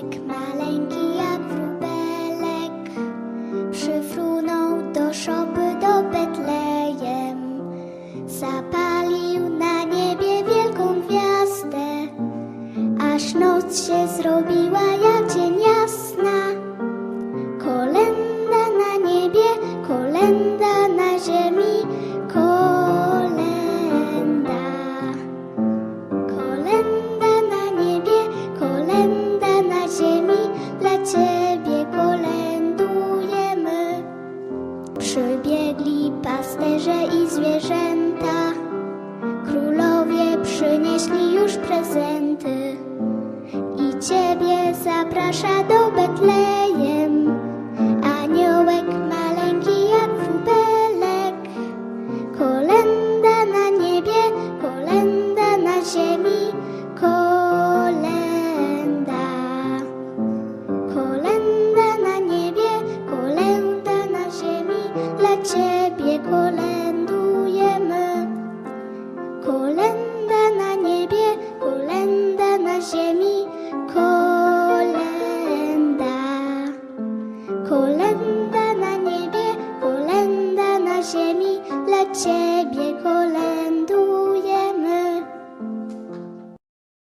Jacek, maleńki jak wróbelek, przyfrunął do szopy do Betlejem. Zapalił na niebie wielką gwiazdę, aż noc się zrobiła jak dzień jasna. Kolenda na niebie, kolenda. pasterze i zwierzęta. Królowie przynieśli już prezenty i ciebie zaprasza do Betlejem. Aniołek maleńki jak wróbelek, kolenda na niebie, kolenda na ziemi. Kolenda na niebie, kolenda na ziemi, dla Ciebie kolenduję.